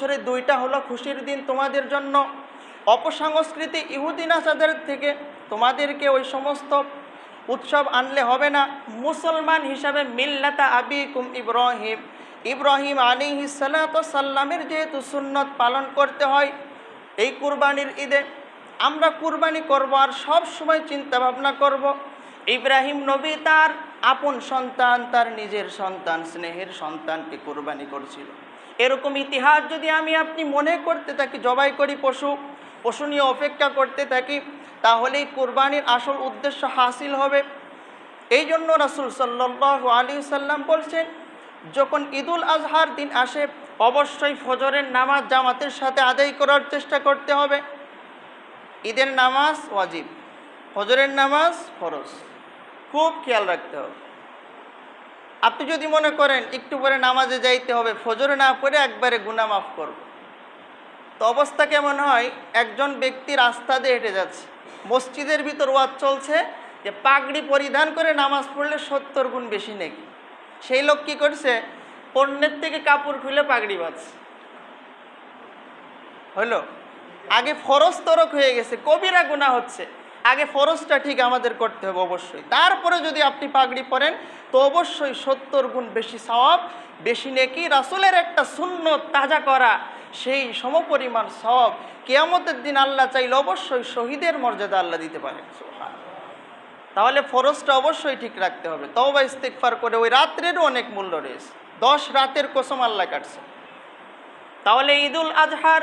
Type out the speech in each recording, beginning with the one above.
বছরে দুইটা হলো খুশির দিন তোমাদের জন্য। অপসংস্কৃতি ইহুদিন আসাদের থেকে তোমাদেরকে ওই সমস্ত উৎসব আনলে হবে না। মুসলমান হিসাবে মিল্লাতা আবিকুম ইব্রাহিম। ইব্রাহিম আলী সাল্লামের যেহেতু সুন্নত পালন করতে হয় এই কুরবানির ঈদে, আমরা কুরবানি করব আর সব সময় চিন্তা ভাবনা করব, ইব্রাহিম নবী তার আপন সন্তান, তার নিজের সন্তান, স্নেহের সন্তানকে কুরবানি করছিল। এরকম ইতিহাস যদি আমি আপনি মনে করতে থাকি, জবাই করি পশু পশু নিয়ে অপেক্ষা করতে থাকি, তাহলেই কুরবানির আসল উদ্দেশ্য হাসিল হবে। এই জন্য রাসুল সাল্লাহ আলী সাল্লাম বলছেন, যখন ঈদুল আজহার দিন আসে, অবশ্যই ফজরের নামাজ জামাতের সাথে আদায় করার চেষ্টা করতে হবে। ঈদের নামাজ ওয়াজিব, ফজরের নামাজ ফরজ। খুব খেয়াল রাখতে হবে। আপনি যদি মনে করেন একটু পরে নামাজে যাইতে হবে, ফজরে না পড়ে একবারে গুনা মাফ করব। তো অবস্থা কেমন হয়? একজন ব্যক্তি রাস্তা দিয়ে হেঁটে যাচ্ছে। মসজিদের ভিতর ওয়াজ চলছে যে পাগড়ি পরিধান করে নামাজ পড়লে সত্তর গুণ বেশি নাকি? সেই লোক কী করছে? পণ্যের থেকে কাপড় খুলে পাগড়ি বাঁধছে। হলো? আগে ফরজ তরক হয়ে গেছে, কবিরা গুণা হচ্ছে। আগে ফরজটা ঠিক আমাদের করতে হবে অবশ্যই। তারপরে যদি আপনি পাগড়ি পরেন, তো অবশ্যই সত্তর গুণ বেশি সওয়াব, বেশি নেকি, রাসুলের একটা শূন্য তাজা করা, সেই সমপরিমাণ সওয়াব কেয়ামতের দিন আল্লাহ চাইলে অবশ্যই শহীদের মর্যাদা আল্লাহ দিতে পারেন। তাহলে ফরজটা অবশ্যই ঠিক রাখতে হবে। তওবা ইস্তেকফার করে ওই রাত্রেরও অনেক মূল্য রয়েছে। দশ রাতের কসম আল্লাহ কাটছে। তাহলে ঈদুল আজহার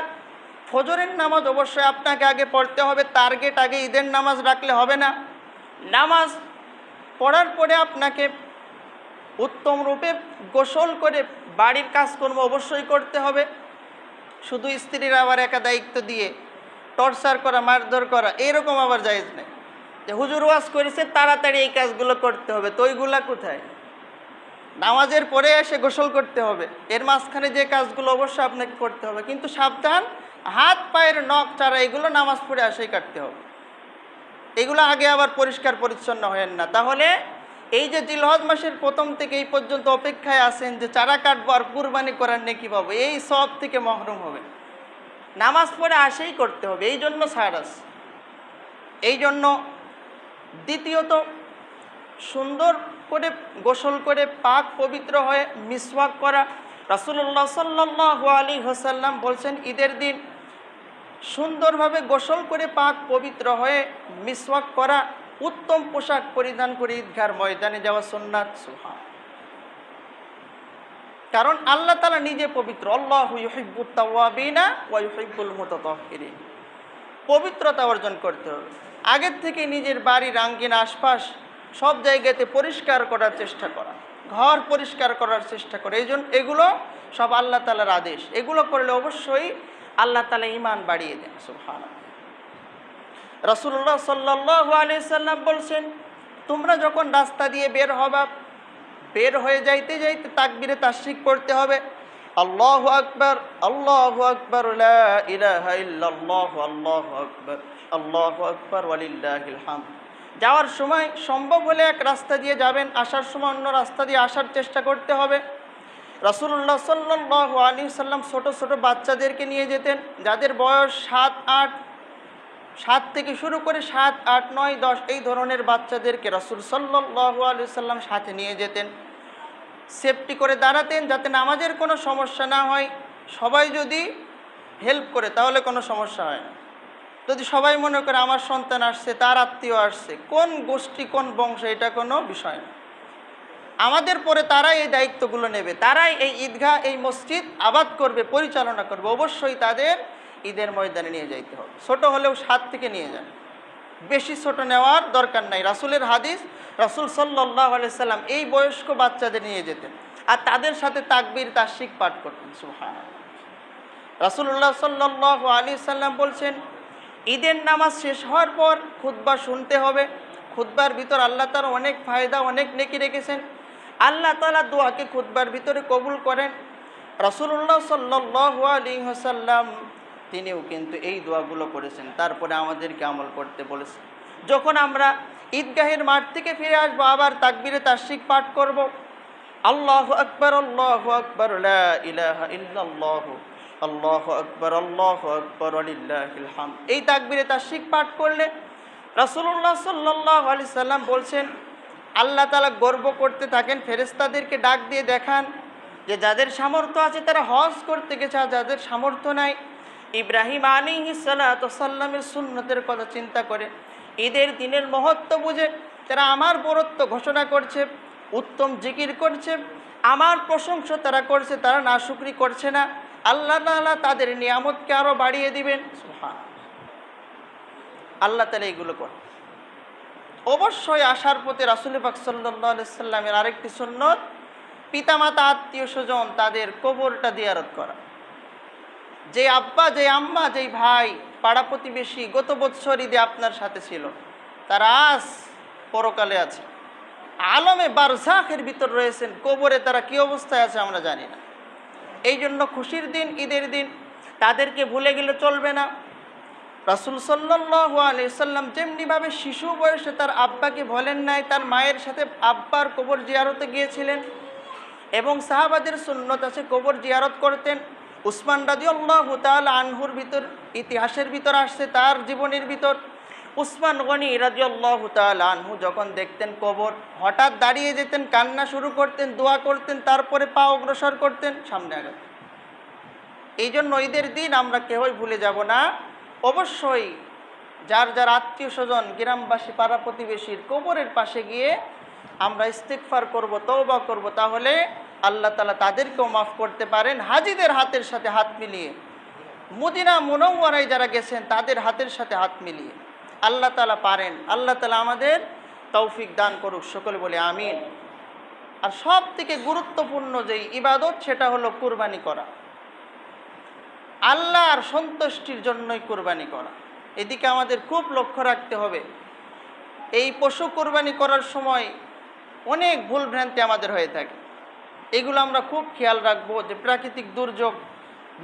ফজরের নামাজ অবশ্যই আপনাকে আগে পড়তে হবে, টার্গেট আগে ঈদের নামাজ রাখলে হবে না। নামাজ পড়ার পরে আপনাকে উত্তম রূপে গোসল করে বাড়ির কাজকর্ম অবশ্যই করতে হবে। শুধু স্ত্রীর আবার একা দায়িত্ব দিয়ে টর্চার করা, মারধর করা, এরকম আবার জায়েজ নেই। যে হুজুর ওয়াজ করেছে, তাড়াতাড়ি এই কাজগুলো করতে হবে, তো ওইগুলা কোথায়? নামাজের পরে এসে গোসল করতে হবে, এর মাঝখানে যে কাজগুলো অবশ্যই আপনাকে করতে হবে, কিন্তু সাবধান হাত, পায়ের নখ, চারা, এগুলো নামাজ পড়ে আসেই কাটতে হবে। এগুলো আগে আবার পরিষ্কার, পরিচ্ছন্ন হয়েন না। তাহলে এই যে জিলহজ মাসের প্রথম থেকে এই পর্যন্ত অপেক্ষায় আছেন যে চারা কাটবো আর কুরবানি করার নেকি পাবো, এই সব থেকে মহরুম হবে। নামাজ পড়ে আসেই করতে হবে, এই জন্য সারাস। এই জন্য দ্বিতীয়ত, সুন্দর করে গোসল করে পাক পবিত্র হয়ে মিসওয়াক করা। রাসুল্লাহ সাল্লাহ আলী হোসাল্লাম বলছেন, ঈদের দিন সুন্দরভাবে গোসল করে পাক পবিত্র হয়ে মিসওয়াক করা উত্তম পোশাক পরিধান করে ঈদগার ময়দানে যাওয়া সোননাথ সুহান কারণ আল্লাহ তালা নিজে পবিত্র। আল্লাহ পবিত্রতা অর্জন করতে হবে। আগের থেকে নিজের বাড়ির আঙ্গিনা আশপাশ সব জায়গাতে পরিষ্কার করার চেষ্টা করা। ঘর পরিষ্কার করার চেষ্টা করে। এই জন্য এগুলো সব আল্লাহ তালার আদেশ। এগুলো করলে অবশ্যই আল্লাহ তালা ইমান বাড়িয়ে দেন সুহান রসুল্লাহ সাল্লাহ আলি সাল্লাম বলছেন, তোমরা যখন রাস্তা দিয়ে বের হবা, বের হয়ে যাইতে যাইতে তাকবিরে তাসিক পড়তে হবে। আল্লাহ আকবর আল্লাহ আকবর আল্লাহ আকবর আল্লাহ আকবর যাওয়ার সময় সম্ভব হলে এক রাস্তা দিয়ে যাবেন, আসার সময় অন্য রাস্তা দিয়ে আসার চেষ্টা করতে হবে। রসুল্লাহ সাল্লাহ আলী সাল্লাম ছোটো ছোটো বাচ্চাদেরকে নিয়ে যেতেন, যাদের বয়স সাত, আট, সাত থেকে শুরু করে সাত, আট, নয়, দশ, এই ধরনের বাচ্চাদেরকে রসুল সাল্লাহ আলি সাল্লাম সাথে নিয়ে যেতেন। সেফটি করে দাঁড়াতেন যাতে নামাজের কোনো সমস্যা না হয়। সবাই যদি হেল্প করে তাহলে কোনো সমস্যা হয় না। যদি সবাই মনে করে আমার সন্তান আসছে, তার আত্মীয় আসছে, কোন গোষ্ঠী, কোন বংশ, এটা কোনো বিষয় না। আমাদের পরে তারাই এই দায়িত্বগুলো নেবে, তারাই এই ঈদগাহ, এই মসজিদ আবাদ করবে, পরিচালনা করবে। অবশ্যই তাদের ঈদের ময়দানে নিয়ে যাইতে হবে। ছোট হলেও সাত থেকে নিয়ে যান। বেশি ছোট নেওয়ার দরকার নাই। রাসুলের হাদিস, রাসুল সাল্লাহ সাল্লাম এই বয়স্ক বাচ্চাদের নিয়ে যেতেন। আর তাদের সাথে তাকবির তাসিক পাঠ করতেন সুহান রাসুল্লাহ সাল্লাহ আলী সাল্লাম বলছেন, ঈদের নামাজ শেষ হওয়ার পর খুদ্া শুনতে হবে। খুদ্বার ভিতর আল্লাহ তার অনেক ফায়দা, অনেক নেকি রেখেছেন। আল্লাহ তালা দোয়াকে খুদ্বার ভিতরে কবুল করেন। রাসুল্লাহ সাল্লাহ আলী হাসাল্লাম তিনিও কিন্তু এই দোয়াগুলো করেছেন। তারপরে আমাদেরকে আমল করতে বলেছেন। যখন আমরা ঈদগাহের মাঠ থেকে ফিরে আসব, আবার তাকবিরে তাসিক পাঠ করব, আল্লাহ আকবর আল্লাহ আকবর ইল্লাল্লাহ, আল্লাহ আকবর আল্লাহ আকবর আলিল্লাহিল হাম এই তাকবিরে শিখ পাঠ করলে রাসূলুল্লাহ সাল্লাহ আলি সাল্লাম বলছেন আল্লাহ তালা গর্ব করতে থাকেন ফেরেস্তাদেরকে ডাক দিয়ে দেখান যে যাদের সামর্থ্য আছে তারা হজ করতে গেছে, আর যাদের সামর্থ্য নাই, ইব্রাহিম আলী সাল্লামের সুন্নতের কথা চিন্তা করে, ঈদের দিনের মহত্ব বুঝে তারা আমার বরত্ব ঘোষণা করছে, উত্তম জিকির করছে, আমার প্রশংসা তারা করছে, তারা নাশুকরি করছে না, আল্লাহ তাআলা তাদের নিয়ামতকে আরও বাড়িয়ে দিবেন। আল্লাহ তালা এগুলো করে অবশ্যই আসার পথে রাসুল পাক সাল্লামের আরেকটি সুন্নত, পিতামাতা, আত্মীয় স্বজন তাদের কবরটা দিয়ারত করা। যে আব্বা, যে আম্মা যেই ভাই, পাড়া প্রতিবেশী গত বৎসর ঈদে আপনার সাথে ছিল, তারা আজ পরকালে আছে। আলমে বারজাখের ভিতর রয়েছেন, কবরে তারা কি অবস্থায় আছে আমরা জানি না। এই জন্য খুশির দিন, ঈদের দিন তাদেরকে ভুলে গেলে চলবে না। রাসুল সাল্লাহ আলি সাল্লাম যেমনিভাবে শিশু বয়সে তার আব্বাকে বলেন নাই, তার মায়ের সাথে আব্বার কবর জিয়ারতে গিয়েছিলেন এবং সাহাবাদের সুন্নত আছে কবর জিয়ারত করতেন। উসমান রাজি আল্লাহ তাল আনহুর ভিতর, ইতিহাসের ভিতর আসছে, তার জীবনের ভিতর। উসমান গনি রাজি আল্লাহ তাল আনহু যখন দেখতেন কবর, হঠাৎ দাঁড়িয়ে যেতেন, কান্না শুরু করতেন, দোয়া করতেন, তারপরে পা অগ্রসর করতেন, সামনে আগাতেন। এই জন্য ঈদের দিন আমরা কেউই ভুলে যাব না। অবশ্যই যার যার আত্মীয় স্বজন গ্রামবাসী, পাড়া প্রতিবেশীর কবরের পাশে গিয়ে আমরা ইস্তেকফার করব, তওবা করব, তাহলে আল্লাহ তালা তাদেরকেও মাফ করতে পারেন। হাজিদের হাতের সাথে হাত মিলিয়ে, মদিনা মনৌয়ারায় যারা গেছেন তাদের হাতের সাথে হাত মিলিয়ে আল্লাহ তালা পারেন। আল্লাহ তালা আমাদের তৌফিক দান করুক, সকলে বলে আমিন। আর সব থেকে গুরুত্বপূর্ণ যেই ইবাদত, সেটা হলো কুরবানি করা। আল্লাহর সন্তুষ্টির জন্যই কোরবানি করা। এদিকে আমাদের খুব লক্ষ্য রাখতে হবে, এই পশু কোরবানি করার সময় অনেক ভুল ভ্রান্তি আমাদের হয়ে থাকে। এগুলো আমরা খুব খেয়াল রাখব যে প্রাকৃতিক দুর্যোগ,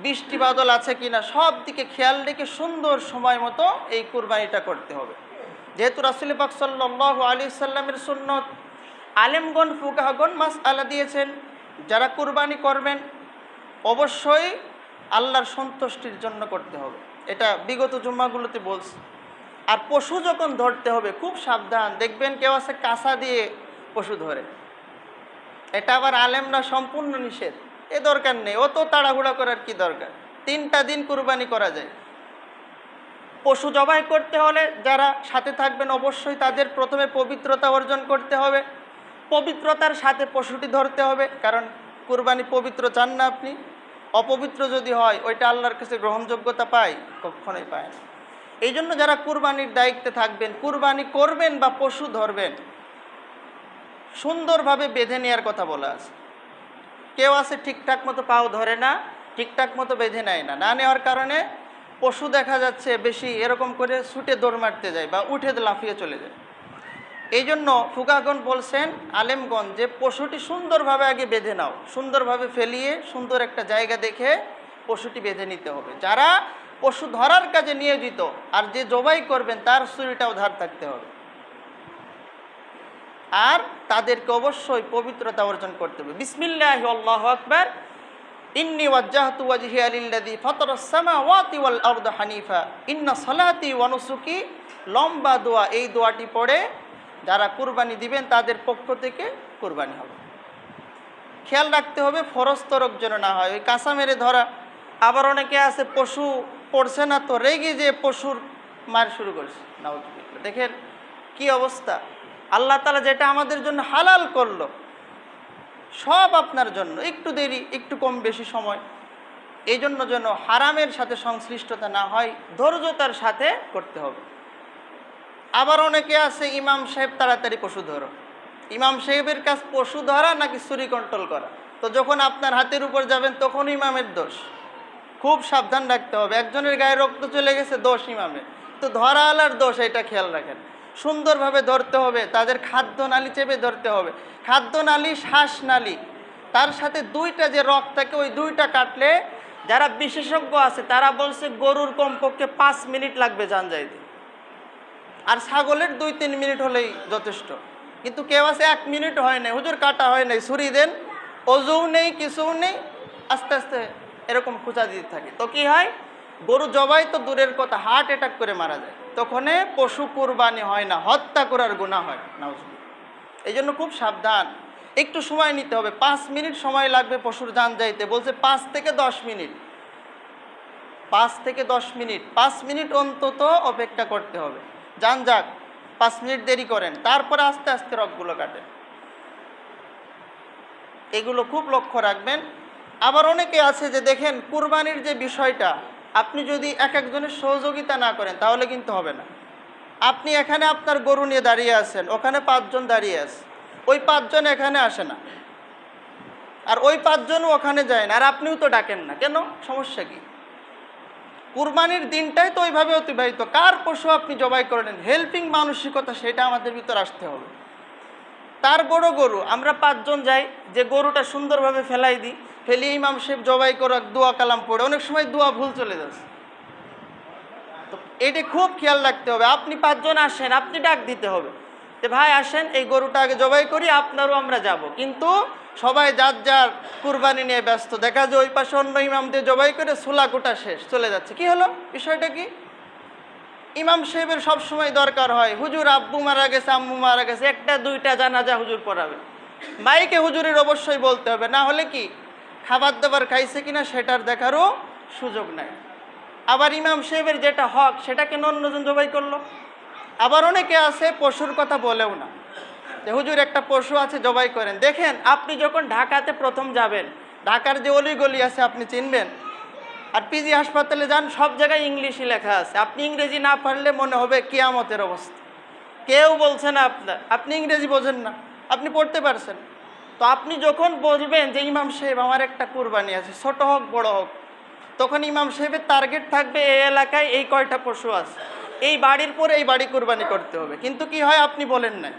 বৃষ্টি বাদল আছে কিনা, সব দিকে খেয়াল রেখে সুন্দর সময় মতো এই কোরবানিটা করতে হবে। যেহেতু রাসুল পাক সাল্লাহ আলী সাল্লামের সুন্নত, আলেমগণ, ফুকাহগণ মাস আলা দিয়েছেন, যারা কোরবানি করবেন, অবশ্যই আল্লাহর সন্তুষ্টির জন্য করতে হবে। এটা বিগত জুম্মাগুলোতে বলছি। আর পশু যখন ধরতে হবে, খুব সাবধান। দেখবেন কেউ আছে কাঁসা দিয়ে পশু ধরে। এটা আবার আলেমরা সম্পূর্ণ নিষেধ। এ দরকার নেই। অত তাড়াহুড়া করার কি দরকার? তিনটা দিন কুরবানি করা যায়। পশু জবাই করতে হলে যারা সাথে থাকবেন, অবশ্যই তাদের প্রথমে পবিত্রতা অর্জন করতে হবে। পবিত্রতার সাথে পশুটি ধরতে হবে। কারণ কুরবানি পবিত্র চান না আপনি। অপবিত্র যদি হয়, ওইটা আল্লাহর কাছে গ্রহণযোগ্যতা পায়? কখনোই পায় না। এই জন্য যারা কুরবানির দায়িত্বে থাকবেন, কুরবানি করবেন বা পশু ধরবেন, সুন্দরভাবে বেঁধে নেওয়ার কথা বলা আছে। কেউ আছে ঠিকঠাক মতো পাও ধরে না, ঠিকঠাক মতো বেঁধে নেয় না। না নেওয়ার কারণে পশু দেখা যাচ্ছে বেশি এরকম করে ছুটে দৌড় মারতে যায় বা উঠে লাফিয়ে চলে যায়। এই জন্য ফুকাগণ বলছেন আলেমগঞ্জ যে পশুটি সুন্দরভাবে আগে বেঁধে নাও, সুন্দরভাবে ফেলিয়ে সুন্দর একটা জায়গা দেখে পশুটি বেঁধে নিতে হবে। যারা পশু ধরার কাজে নিয়োজিত আর যে জবাই করবেন, তার ছুরিটাও ধার থাকতে হবে। আর তাদেরকে অবশ্যই পবিত্রতা অর্জন করতে হবে। বিসমিল্লাহ আকবার। ইন্নি ওয়াজ্জাহতু হানিফা। ইন্না সালাতি লম্বা দোয়া, এই দোয়াটি পড়ে যারা কুরবানি দিবেন তাদের পক্ষ থেকে কুরবানি হবে। খেয়াল রাখতে হবে ফরজ তরক যেন না হয়। ওই কাঁচা মেরে ধরা। আবার অনেকে আছে, পশু পড়ছে না তো রেগে যে পশুর মার শুরু করছে। নাউজুবিল্লাহ। দেখেন কি অবস্থা। আল্লাহ তালা যেটা আমাদের জন্য হালাল করল, সব আপনার জন্য। একটু দেরি, একটু কম বেশি সময়। এই জন্য যেন হারামের সাথে সংশ্লিষ্টতা না হয়, ধৈর্যতার সাথে করতে হবে। আবার অনেকে আছে, ইমাম সাহেব তাড়াতাড়ি পশু ধরো। ইমাম সাহেবের কাজ পশু ধরা নাকি চুরি কন্ট্রোল করা? তো যখন আপনার হাতের উপর যাবেন, তখন ইমামের দোষ। খুব সাবধান রাখতে হবে। একজনের গায়ে রক্ত চলে গেছে, দোষ ইমামের। তো ধরা আলার দোষ, এটা খেয়াল রাখেন। সুন্দরভাবে ধরতে হবে, তাদের খাদ্য নালী চেপে ধরতে হবে। খাদ্য নালী, শ্বাস নালী। তার সাথে দুইটা যে রক থাকে, ওই দুইটা কাটলে যারা বিশেষজ্ঞ আছে, তারা বলছে গরুর কমপক্ষে পাঁচ মিনিট লাগবে যান যাইতে আর ছাগলের দুই, তিন মিনিট হলেই যথেষ্ট। কিন্তু কেউ আছে এক মিনিট হয় নাই, হুজুর কাটা হয় নাই, ছুরি দেন, অজুও নেই, কিছুও নেই, আস্তে আস্তে এরকম খোঁচা দিতে থাকে। তো কি হয়? গরু জবাই তো দূরের কথা, হার্ট অ্যাটাক করে মারা যায়। তখন পশু কুরবানি হয় না, হত্যা করার গুণা হয়, নাউজুবিল্লাহ। এই জন্য খুব সাবধান। একটু সময় নিতে হবে, পাঁচ মিনিট সময় লাগবে পশুর যান যাইতে। বলছে পাঁচ থেকে দশ মিনিট। পাঁচ থেকে দশ মিনিট, পাঁচ মিনিট অন্তত অপেক্ষা করতে হবে। যান যাক, পাঁচ মিনিট দেরি করেন, তারপরে আস্তে আস্তে রকগুলো কাটেন। এগুলো খুব লক্ষ্য রাখবেন। আবার অনেকে আছে যে দেখেন, কুরবানির যে বিষয়টা, আপনি যদি এক একজনের সহযোগিতা না করেন, তাহলে কিন্তু হবে না। আপনি এখানে আপনার গরু নিয়ে দাঁড়িয়ে আছেন, ওখানে পাঁচজন দাঁড়িয়ে আছে। ওই পাঁচজন এখানে আসে না। আর ওই পাঁচজনও ওখানে যায় না, আর আপনিও তো ডাকেন না। কেন? সমস্যা কি? কুরবানির দিনটাই তো ওইভাবে অতিবাহিত। কার পশু আপনি জবাই করলেন হেল্পিং মানসিকতা, সেটা আমাদের ভিতর আসতে হবে। তার বড় গরু, আমরা পাঁচজন যাই, যে গরুটা সুন্দরভাবে ফেলাই দিই, ফেলি ইমাম সাহেব জবাই করে দোয়া কালাম পড়ে, অনেক সময় দোয়া ভুল চলে যাচ্ছে তো এটা খুব খেয়াল রাখতে হবে। আপনি পাঁচজন আসেন, আপনি ডাক দিতে হবে। যে ভাই, আসেন, এই গরুটা আগে জবাই করি, আপনারও আমরা যাব। কিন্তু সবাই যার যার কুরবানি নিয়ে ব্যস্ত। দেখা যায় ওই পাশে অন্য ইমাম দিয়ে জবাই করে সোলা কোটা শেষ, চলে যাচ্ছে। কি হলো? বিষয়টা কি? ইমাম সাহেবের সব সময় দরকার হয়, হুজুর আব্বু মারা গেছে, আম্মু মারা গেছে, একটা, দুইটা জানাজা হুজুর পড়াবে। মাইকে হুজুরের অবশ্যই বলতে হবে, না হলে কি? খাবার দাবার খাইছে কিনা সেটার দেখারও সুযোগ নাই। আবার ইমাম সাহেবের যেটা হক, সেটাকে অন্যজন জবাই করল। আবার অনেকে আছে, পশুর কথা বলেও না। যে হুজুর একটা পশু আছে জবাই করেন। দেখেন, আপনি যখন ঢাকাতে প্রথম যাবেন, ঢাকার যে অলিগলি আছে, আপনি চিনবেন? আর পিজি হাসপাতালে যান, সব জায়গায় ইংলিশই লেখা আছে। আপনি ইংরেজি না পারলে মনে হবে কিয়ামতের অবস্থা। কেউ বলছে না আপনার। আপনি ইংরেজি বোঝেন না। আপনি পড়তে পারছেন। তো আপনি যখন বলবেন যে, ইমাম সাহেব, আমার একটা কুরবানি আছে, ছোট হোক, বড় হোক। তখন ইমাম সাহেবের টার্গেট থাকবে, এই এলাকায় এই কয়টা পশু আছে? এই বাড়ির পরে এই বাড়ি কুরবানি করতে হবে। কিন্তু কি হয়, আপনি বলেন নাই।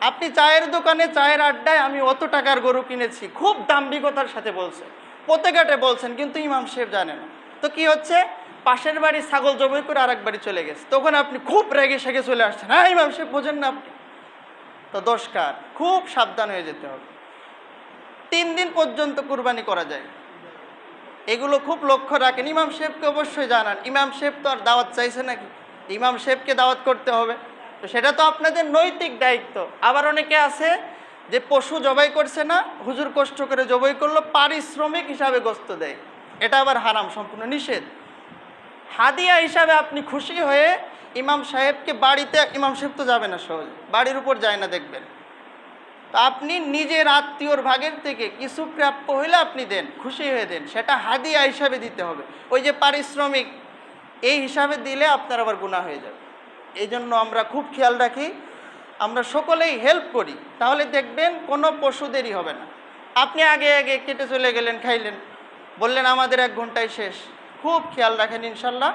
আপনি চায়ের দোকানে চায়ের আড্ডায় আমি অত টাকার গরু কিনেছি। খুব দাম্ভিকতার সাথে বলছেন প্রত্যেকাটে বলছেন, কিন্তু ইমাম সাহেব জানে না। তো কি হচ্ছে? পাশের বাড়ি ছাগল জবাই করে আরেক বাড়ি চলে গেছে। তখন আপনি খুব রেগে সেগে চলে আসছেন। হ্যাঁ ইমাম সাহেব, বোঝেন না আপনি। তো দোষকার, খুব সাবধান হয়ে যেতে হবে। তিন দিন পর্যন্ত কুরবানি করা যায়। এগুলো খুব লক্ষ্য রাখেন। ইমাম সাহেবকে অবশ্যই জানান। ইমাম সাহেব তো আর দাওয়াত চাইছে নাকি? ইমাম সাহেবকে দাওয়াত করতে হবে। তো সেটা তো আপনাদের নৈতিক দায়িত্ব। আবার অনেকে আছে যে পশু জবাই করছে না, হুজুর কষ্ট করে জবাই করল, পারিশ্রমিক হিসাবে গোস্ত দেয়। এটা আবার হারাম, সম্পূর্ণ নিষেধ। হাদিয়া হিসাবে আপনি খুশি হয়ে ইমাম সাহেবকে বাড়িতে, ইমাম সাহেব তো যাবে না সহজ, বাড়ির উপর যায় না দেখবেন। তো আপনি নিজের আত্মীয়র ভাগের থেকে কিছু প্রাপ্য হইলে আপনি দেন, খুশি হয়ে দেন, সেটা হাদিয়া হিসাবে দিতে হবে। ওই যে পারিশ্রমিক, এই হিসাবে দিলে আপনার আবার গুণা হয়ে যাবে। এই জন্য আমরা খুব খেয়াল রাখি, আমরা সকলেই হেল্প করি। তাহলে দেখবেন কোনো পশু দেরি হবে না। আপনি আগে আগে কেটে চলে গেলেন, খাইলেন, বললেন আমাদের এক ঘন্টায় শেষ। খুব খেয়াল রাখেন ইনশাল্লাহ।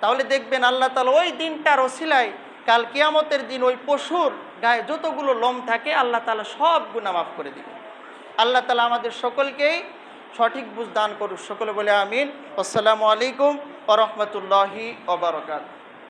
তাহলে দেখবেন আল্লাহ তালা ওই দিনটার ওসিলায় কাল কিয়ামতের দিন ওই পশুর গায়ে যতগুলো লোম থাকে, আল্লাহ তালা সব গুণা মাফ করে দিবে আল্লাহ তালা আমাদের সকলকেই সঠিক বুঝ দান করুক। সকলে বলে আমিন। আসসালামু আলাইকুম ওরহমতুল্লাহি ওবরকাত